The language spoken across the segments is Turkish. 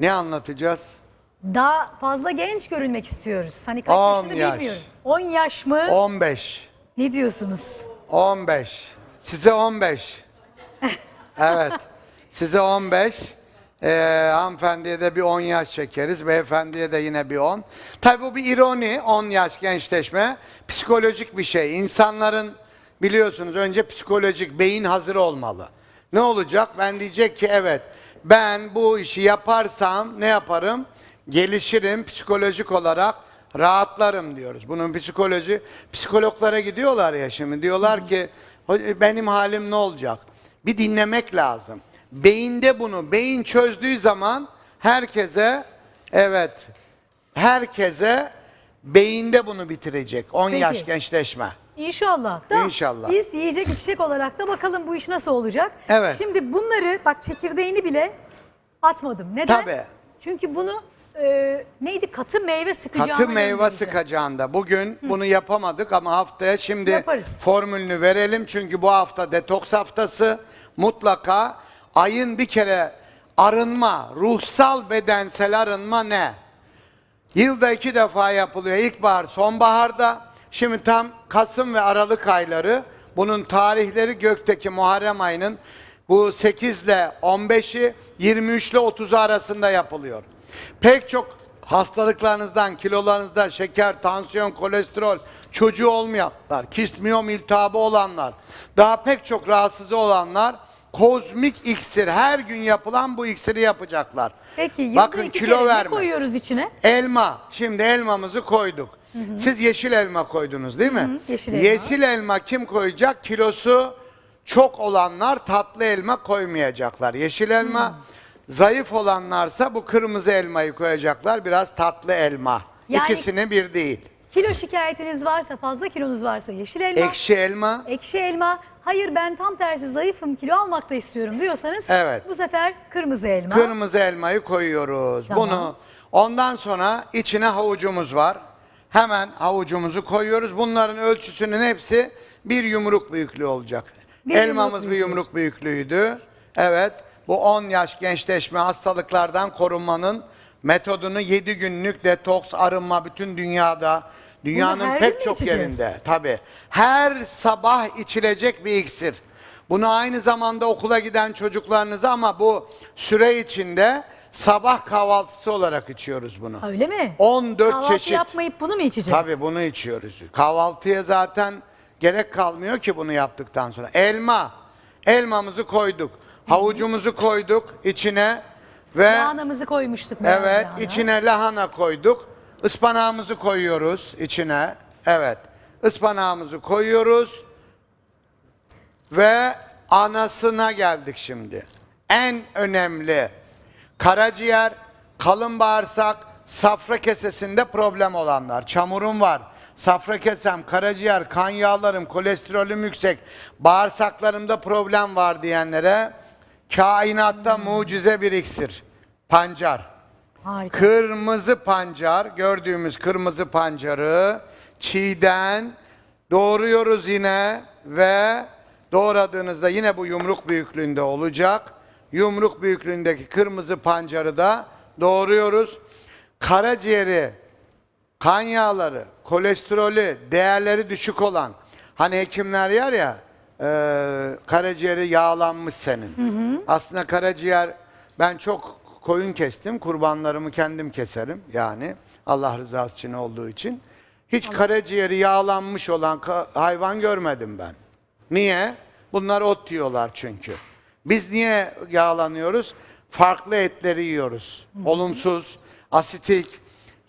Ne anlatacağız? Daha fazla genç görünmek istiyoruz. Hani kaç 10 yaşını yaş. bilmiyorum. 10 yaş mı? 15. Ne diyorsunuz? 15. Size 15. Evet. Size 15. Ee, hanımefendiye de bir 10 yaş çekeriz. Beyefendiye de yine bir 10. Tabii bu bir ironi. 10 yaş gençleşme. Psikolojik bir şey. İnsanların biliyorsunuz önce psikolojik beyin hazır olmalı. Ne olacak? Ben diyecek ki evet ben bu işi yaparsam ne yaparım? Gelişirim psikolojik olarak rahatlarım diyoruz. Bunun psikoloji psikologlara gidiyorlar ya şimdi diyorlar ki "Ho- benim halim ne olacak? Bir dinlemek lazım. Beyinde bunu beyin çözdüğü zaman herkese evet herkese beyinde bunu bitirecek. 10 Peki. yaş gençleşme. İnşallah. Da İnşallah. Biz yiyecek içecek olarak da bakalım bu iş nasıl olacak. Evet. Şimdi bunları bak çekirdeğini bile atmadım. Neden? Tabii. Çünkü bunu e, neydi katı meyve sıkacağına Katı meyve sıkacağında. Bugün bunu yapamadık ama haftaya şimdi Yaparız. formülünü verelim. Çünkü bu hafta detoks haftası. Mutlaka ayın bir kere arınma, ruhsal bedensel arınma ne? Yılda iki defa yapılıyor. İlkbahar, sonbaharda. Şimdi tam Kasım ve Aralık ayları. Bunun tarihleri gökteki Muharrem ayının bu 8 ile 15'i 23 ile 30'u arasında yapılıyor. Pek çok hastalıklarınızdan, kilolarınızda şeker, tansiyon, kolesterol, çocuğu olmayanlar, kist miyom iltihabı olanlar, daha pek çok rahatsızı olanlar kozmik iksir her gün yapılan bu iksiri yapacaklar. Peki yılda Bakın iki kilo kere ne verme. koyuyoruz içine? Elma. Şimdi elmamızı koyduk. Siz yeşil elma koydunuz değil mi? yeşil elma. Yeşil elma kim koyacak? Kilosu çok olanlar tatlı elma koymayacaklar. Yeşil elma zayıf olanlarsa bu kırmızı elmayı koyacaklar. Biraz tatlı elma. Yani- İkisini bir değil. Kilo şikayetiniz varsa, fazla kilonuz varsa yeşil elma, Ekşi elma. ekşi elma. Hayır ben tam tersi zayıfım, kilo almak da istiyorum diyorsanız Evet. bu sefer kırmızı elma. Kırmızı elmayı koyuyoruz. Tamam. Bunu ondan sonra içine havucumuz var. Hemen havucumuzu koyuyoruz. Bunların ölçüsünün hepsi bir yumruk büyüklüğü olacak. Bir Elmamız yumruk bir yumruk büyüklüğüydü. Evet. Bu 10 yaş gençleşme hastalıklardan korunmanın metodunu 7 günlük detoks arınma bütün dünyada dünyanın pek çok içeceğiz? yerinde tabi. Her sabah içilecek bir iksir. Bunu aynı zamanda okula giden çocuklarınıza ama bu süre içinde sabah kahvaltısı olarak içiyoruz bunu. Öyle mi? 14 Kahvaltı çeşit. yapmayıp bunu mu içeceğiz? Tabii bunu içiyoruz. Kahvaltıya zaten gerek kalmıyor ki bunu yaptıktan sonra. Elma. Elmamızı koyduk. Havucumuzu koyduk içine ve Lahanamızı koymuştuk. beyaz evet lahana. içine lahana koyduk. Ispanağımızı koyuyoruz içine. Evet. Ispanağımızı koyuyoruz. Ve anasına geldik şimdi. En önemli karaciğer, kalın bağırsak, safra kesesinde problem olanlar. Çamurum var, safra kesem, karaciğer, kan yağlarım, kolesterolüm yüksek, bağırsaklarımda problem var diyenlere kainatta mucize bir iksir. Pancar. Harika. Kırmızı pancar, gördüğümüz kırmızı pancarı çiğden doğruyoruz yine ve doğradığınızda yine bu yumruk büyüklüğünde olacak. Yumruk büyüklüğündeki kırmızı pancarı da doğruyoruz. Karaciğeri, kan yağları, kolesterolü, değerleri düşük olan hani hekimler yer ya e, karaciğeri yağlanmış senin. Aslında karaciğer ben çok koyun kestim. Kurbanlarımı kendim keserim yani Allah rızası için olduğu için. Hiç karaciğeri yağlanmış olan hayvan görmedim ben. Niye? Bunlar ot yiyorlar çünkü. Biz niye yağlanıyoruz? Farklı etleri yiyoruz. Olumsuz, asitik,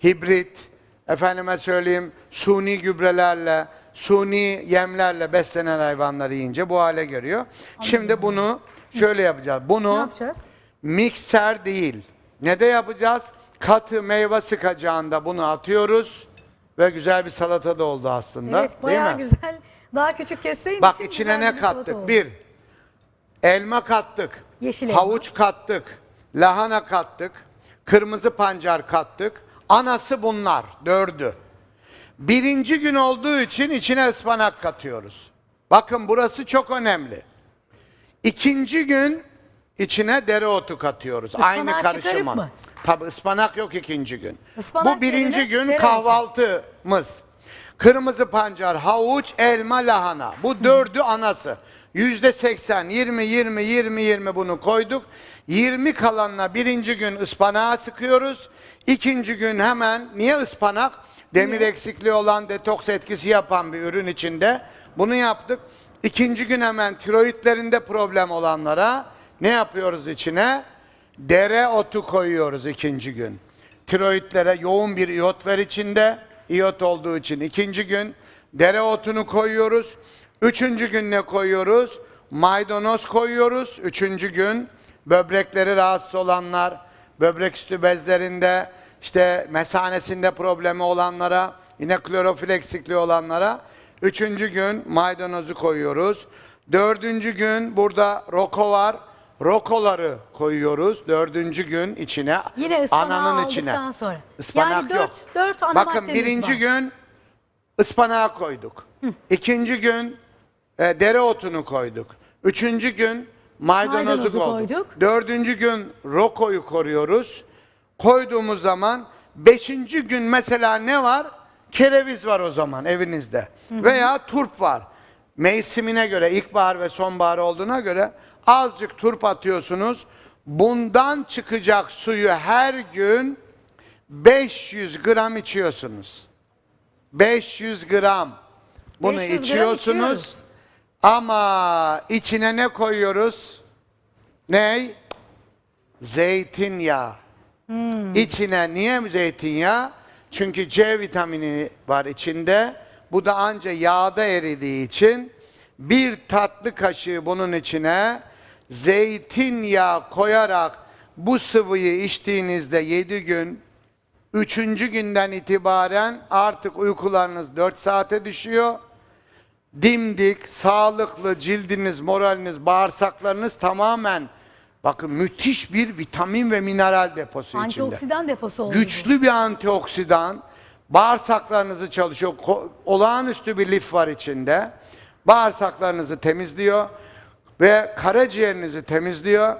hibrit, efendime söyleyeyim suni gübrelerle, suni yemlerle beslenen hayvanları yiyince bu hale geliyor. Şimdi bunu şöyle yapacağız. Ne Bunu yapacağız? mikser değil. Ne de yapacağız? Katı meyve sıkacağında bunu atıyoruz ve güzel bir salata da oldu aslında. Evet bayağı değil mi? güzel. Daha küçük kesseymişim. Bak güzel içine ne bir salata kattık? Bir, elma kattık. Yeşil elma. havuç kattık. Lahana kattık. Kırmızı pancar kattık. Anası bunlar. Dördü. Birinci gün olduğu için içine ıspanak katıyoruz. Bakın burası çok önemli. İkinci gün içine dereotu katıyoruz. Aynı Ispanağı karışıma. mı? Tabi ıspanak yok ikinci gün. Ispanak Bu birinci yerine gün dereotu. kahvaltımız. Kırmızı pancar, havuç, elma, lahana. Bu dördü anası. Yüzde seksen, yirmi, yirmi, yirmi, yirmi bunu koyduk. Yirmi kalanla birinci gün ıspanağı sıkıyoruz. İkinci gün hemen, niye ıspanak? Demir eksikliği olan detoks etkisi yapan bir ürün içinde. Bunu yaptık. İkinci gün hemen tiroidlerinde problem olanlara ne yapıyoruz içine? Dereotu koyuyoruz ikinci gün. Tiroidlere yoğun bir iyot ver içinde. İyot olduğu için ikinci gün dereotunu koyuyoruz. Üçüncü gün ne koyuyoruz? Maydanoz koyuyoruz. Üçüncü gün böbrekleri rahatsız olanlar, böbrek üstü bezlerinde, işte mesanesinde problemi olanlara, yine klorofil eksikliği olanlara Üçüncü gün maydanozu koyuyoruz. Dördüncü gün burada roko var. Rokoları koyuyoruz. Dördüncü gün içine. Yine ıspanağı ananın içine. aldıktan sonra. Ispanak Yani dört- yok. dört ana Bakın maddemiz birinci var. gün ıspanağı koyduk. İkinci gün e, dereotunu koyduk. Üçüncü gün maydanozu, Maydanozu koyduk. koyduk. Dördüncü gün rokoyu koruyoruz. Koyduğumuz zaman beşinci gün mesela ne var? Kereviz var o zaman evinizde. Veya turp var. Mevsimine göre ilkbahar ve sonbahar olduğuna göre azıcık turp atıyorsunuz. Bundan çıkacak suyu her gün 500 gram içiyorsunuz. 500 gram. Bunu 500 gram içiyorsunuz. içiyoruz. Ama içine ne koyuyoruz? Ney? Zeytinyağı. İçine niye zeytinyağı? Çünkü C vitamini var içinde. Bu da anca yağda eridiği için bir tatlı kaşığı bunun içine zeytinyağı koyarak bu sıvıyı içtiğinizde 7 gün Üçüncü günden itibaren artık uykularınız 4 saate düşüyor. Dimdik, sağlıklı cildiniz, moraliniz, bağırsaklarınız tamamen bakın müthiş bir vitamin ve mineral deposu içinde. Antioksidan deposu oldu. Güçlü bir antioksidan. Bağırsaklarınızı çalışıyor. Olağanüstü bir lif var içinde. Bağırsaklarınızı temizliyor ve karaciğerinizi temizliyor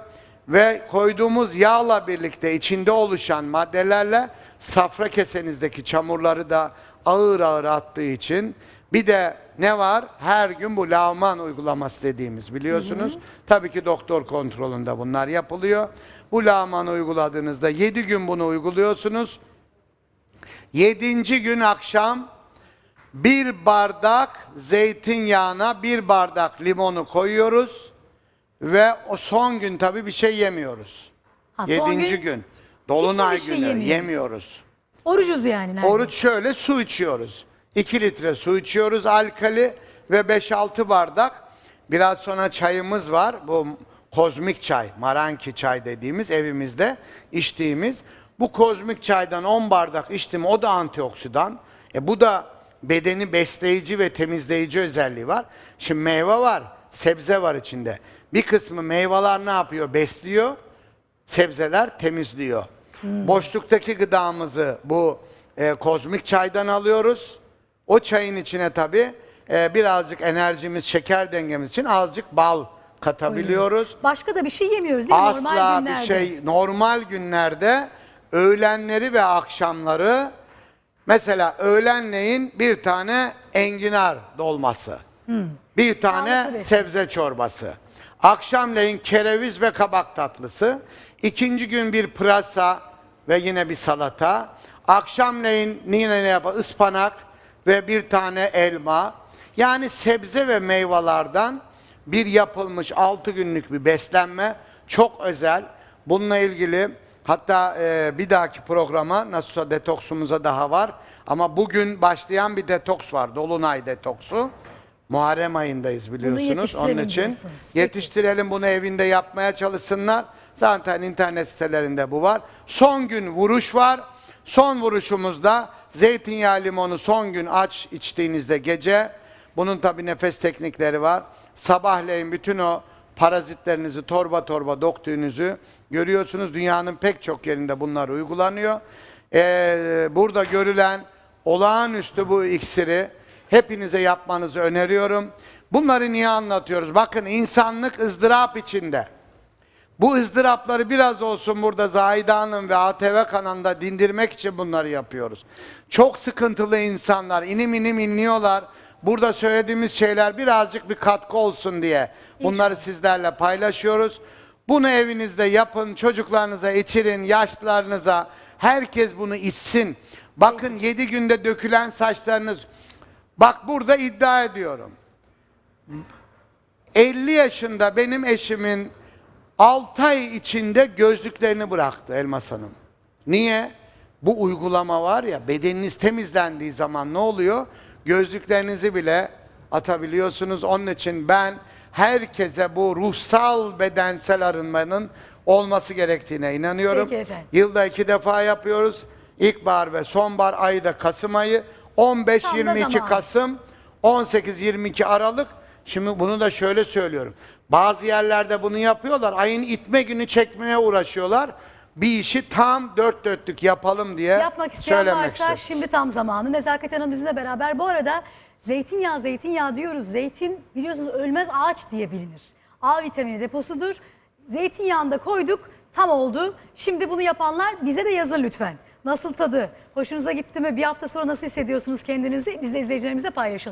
ve koyduğumuz yağla birlikte içinde oluşan maddelerle safra kesenizdeki çamurları da ağır ağır attığı için bir de ne var? Her gün bu lavman uygulaması dediğimiz biliyorsunuz. Tabii ki doktor kontrolünde bunlar yapılıyor. Bu lavmanı uyguladığınızda 7 gün bunu uyguluyorsunuz. Yedinci gün akşam bir bardak zeytinyağına bir bardak limonu koyuyoruz ve o son gün tabii bir şey yemiyoruz. Ha, Yedinci gün gün. Dolunay şey günü yemiyoruz. yemiyoruz. Orucuz yani. neredeyse. Oruç şöyle su içiyoruz. 2 litre su içiyoruz alkali ve 5-6 bardak. Biraz sonra çayımız var. Bu kozmik çay, maranki çay dediğimiz evimizde içtiğimiz. Bu kozmik çaydan 10 bardak içtim o da antioksidan. E bu da bedeni besleyici ve temizleyici özelliği var. Şimdi meyve var, sebze var içinde. Bir kısmı meyveler ne yapıyor? Besliyor sebzeler temizliyor. Boşluktaki gıdamızı bu e, kozmik çaydan alıyoruz. O çayın içine tabi birazcık enerjimiz, şeker dengemiz için azıcık bal katabiliyoruz. Başka da bir şey yemiyoruz değil mi? Normal Asla bir günlerde. şey normal günlerde öğlenleri ve akşamları mesela öğlenleyin bir tane enginar dolması. Bir tane Sağlıklı sebze çorbası. Akşamleyin kereviz ve kabak tatlısı. İkinci gün bir pırasa ve yine bir salata. Akşamleyin yine ne yapar? Ispanak ve bir tane elma. Yani sebze ve meyvelerden bir yapılmış 6 günlük bir beslenme çok özel. Bununla ilgili hatta e, bir dahaki programa nasılsa detoksumuza daha var. Ama bugün başlayan bir detoks var. Dolunay detoksu. Muharrem ayındayız biliyorsunuz. Onun için yetiştirelim bunu evinde yapmaya çalışsınlar. Zaten internet sitelerinde bu var. Son gün vuruş var. Son vuruşumuzda zeytinyağı limonu son gün aç içtiğinizde gece. Bunun tabi nefes teknikleri var. Sabahleyin bütün o parazitlerinizi torba torba döktüğünüzü görüyorsunuz. Dünyanın pek çok yerinde bunlar uygulanıyor. Ee, burada görülen olağanüstü bu iksiri hepinize yapmanızı öneriyorum. Bunları niye anlatıyoruz? Bakın insanlık ızdırap içinde. Bu ızdırapları biraz olsun burada Zahide Hanım ve ATV kanalında dindirmek için bunları yapıyoruz. Çok sıkıntılı insanlar inim inim inliyorlar. Burada söylediğimiz şeyler birazcık bir katkı olsun diye bunları sizlerle paylaşıyoruz. Bunu evinizde yapın, çocuklarınıza içirin, yaşlılarınıza. Herkes bunu içsin. Bakın 7 günde dökülen saçlarınız. Bak burada iddia ediyorum. 50 yaşında benim eşimin 6 ay içinde gözlüklerini bıraktı Elmas Hanım. Niye? Bu uygulama var ya bedeniniz temizlendiği zaman ne oluyor? Gözlüklerinizi bile atabiliyorsunuz. Onun için ben herkese bu ruhsal bedensel arınmanın olması gerektiğine inanıyorum. Peki efendim. Yılda iki defa yapıyoruz. İlkbahar ve sonbahar ayı da Kasım ayı. 15-22 zamanı. Kasım, 18-22 Aralık. Şimdi bunu da şöyle söylüyorum. Bazı yerlerde bunu yapıyorlar. Ayın itme günü çekmeye uğraşıyorlar. Bir işi tam dört dörtlük yapalım diye Yapmak isteyen söylemek varsa istedim. şimdi tam zamanı. Nezaket Hanım bizimle beraber. Bu arada zeytinyağı zeytinyağı diyoruz. Zeytin biliyorsunuz ölmez ağaç diye bilinir. A vitamini deposudur. Zeytinyağını da koyduk. Tam oldu. Şimdi bunu yapanlar bize de yazın lütfen. Nasıl tadı? Hoşunuza gitti mi? Bir hafta sonra nasıl hissediyorsunuz kendinizi? Biz de izleyicilerimizle paylaşalım.